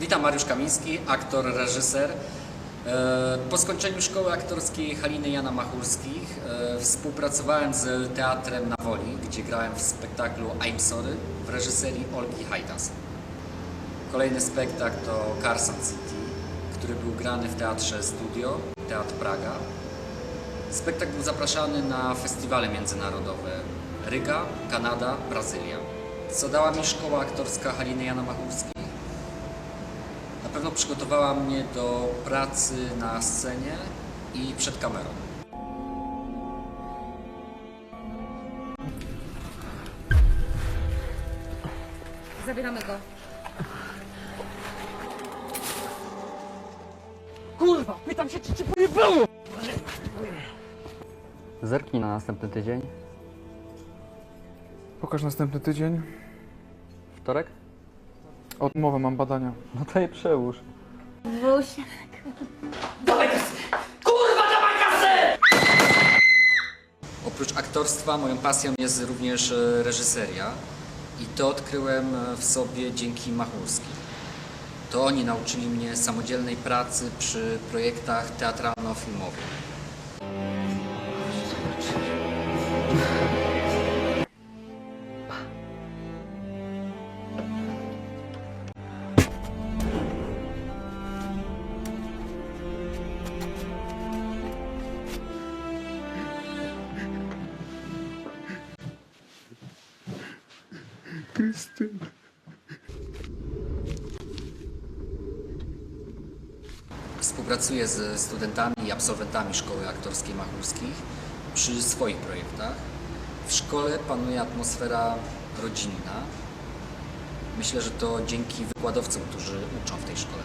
Witam Mariusz Kamiński, aktor, reżyser. E, Po skończeniu szkoły aktorskiej Haliny Jana Machulskich e, współpracowałem z Teatrem na Woli, gdzie grałem w spektaklu I'm Sorry w reżyserii Olgi Hajdas. Kolejny spektakl to Carson City, który był grany w Teatrze Studio, Teatr Praga. Spektakl był zapraszany na festiwale międzynarodowe Ryga, Kanada, Brazylia. Co dała mi szkoła aktorska Haliny Jana Machulskiej? Na pewno przygotowała mnie do pracy na scenie i przed kamerą. Zabieramy go. Kurwa, pytam się, czy cię pojebało! Zerknij na następny tydzień. Pokaż następny tydzień. Wtorek? Odmowę mam badania. No to je przełóż. Wuś. Oprócz aktorstwa moją pasją jest również e, reżyseria i to odkryłem e, w sobie dzięki Machulskim. To oni nauczyli mnie samodzielnej pracy przy projektach teatralno-filmowych. Współpracuję ze studentami i absolwentami Szkoły Aktorskiej Machulskich przy swoich projektach. W szkole panuje atmosfera rodzinna. Myślę, że to dzięki wykładowcom, którzy uczą w tej szkole.